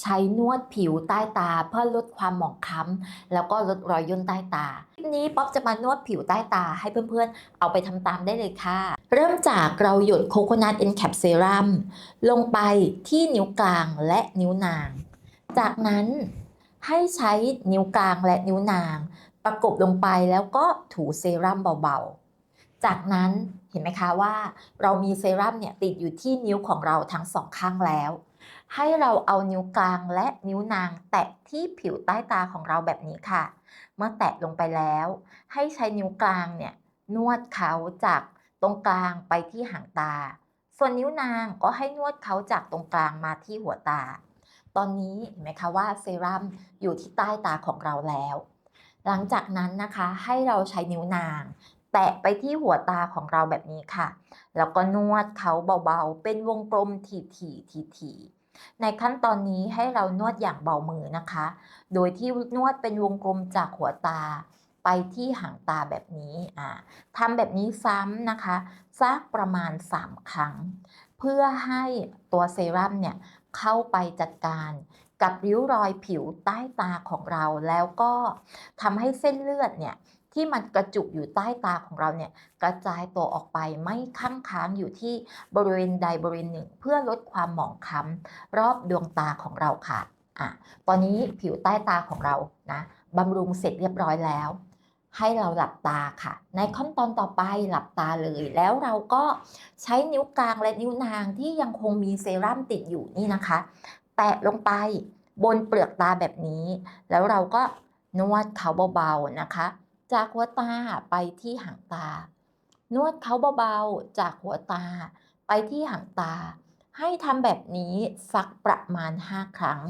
ใช้นวดผิวใต้ตา เพื่อลดความหมองคล้ำแล้วก็ลดรอยย่นใต้ตาคลิปนี้ป๊อปจะมานวดผิวใต้ตาให้เพื่อนๆ เอาไปทำตามได้เลยค่ะ เริ่มจากเราหยดโคโคนัทเอ็นแคปเซรั่มลงไปที่นิ้วกลางและนิ้วนาง จากนั้นให้ใช้นิ้วกลางและนิ้วนาง ประกบลงไปแล้วก็ถูเซรั่มเบาๆ จากนั้นเห็นไหมคะว่า เรามีเซรั่มเนี่ยติดอยู่ที่นิ้วของเราทั้งสองข้างแล้ว ให้เราเอานิ้วกลางและนิ้วนางแตะที่ผิวใต้ตาของเราแบบนี้ค่ะ เมื่อแตะลงไปแล้ว ให้ใช้นิ้วกลางเนี่ยนวดเขาจากตรงกลางไปที่หางตา ส่วนนิ้วนางก็ให้นวดเขาจากตรงกลางมาที่หัวตา ตอนนี้เห็นไหมคะว่าเซรั่มอยู่ที่ใต้ตาของเราแล้ว หลังจากนั้นนะคะให้เราใช้นิ้วนาง แตะไปที่หัวตาของเราแบบนี้ค่ะ แล้วก็นวดเขาเบาๆ เป็นวงกลมถี่ๆๆในขั้นตอนนี้ให้เรานวดอย่างเบามือนะคะ โดยที่นวดเป็นวงกลมจากหัวตาไปที่หางตาแบบนี้อ่าทำแบบนี้ซ้ำนะคะสักประมาณ 3 ครั้ง เพื่อให้ตัวเซรั่มเนี่ยเข้าไปจัดการกับริ้วรอยผิวใต้ตาของเรา แล้วก็ทำให้เส้นเลือดเนี่ย ที่มันกระจุกอยู่ใต้ตาของเราเนี่ยกระจายตัวออกไปไม่ค้างค้างอยู่ที่บริเวณใดบริเวณหนึ่ง เพื่อลดความหมองคล้ำรอบดวงตาของเราค่ะอะ ตอนนี้ผิวใต้ตาของเรานะบำรุงเสร็จเรียบร้อยแล้ว ให้เราหลับตาค่ะ ในขั้นตอนต่อไปหลับตาเลย แล้วเราก็ใช้นิ้วกลางและนิ้วนางที่ยังคงมีเซรั่มติดอยู่นี่นะคะ แตะลงไปบนเปลือกตาแบบนี้ แล้วเราก็นวดเขาเบาๆนะคะ จากหัวตาไปที่หางตา นวดเขาเบาๆ จากหัวตาไปที่หางตา ให้ทำแบบนี้สักประมาณ 5 ครั้ง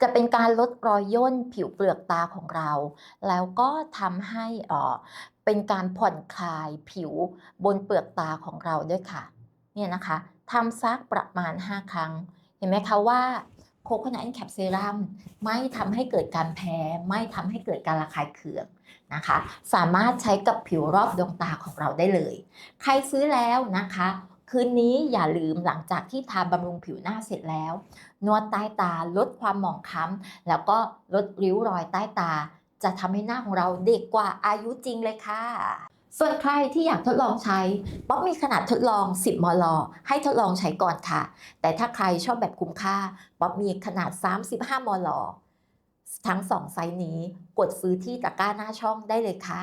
จะเป็นการลดรอยย่นผิวเปลือกตาของเรา แล้วก็ทำให้เอ่อเป็นการผ่อนคลายผิวบนเปลือกตาของเราด้วยค่ะ เนี่ยนะคะทำซักประมาณ 5 ครั้ง เห็นไหมคะว่า โคโคนัทแคปเซรัมไม่ทำให้เกิดการแพ้ไม่ทำให้เกิดการระคายเคืองนะคะ สามารถใช้กับผิวรอบดวงตาของเราได้เลย ใครซื้อแล้วนะคะ คืนนี้อย่าลืมหลังจากที่ทาบำรุงผิวหน้าเสร็จแล้ว นวดใต้ตาลดความหมองคล้ำแล้วก็ลดริ้วรอยใต้ตา จะทำให้หน้าของเราเด็กกว่าอายุจริงเลยค่ะ ส่วนใครที่อยากทดลองใช้ป๊อปมีขนาดทดลอง 10 มล ให้ทดลองใช้ก่อนค่ะ แต่ถ้าใครชอบแบบคุ้มค่าป๊อปมีขนาด 35 มล ทั้ง 2 ไซส์นี้กดซื้อที่ตะกร้าหน้าช่องได้เลยค่ะ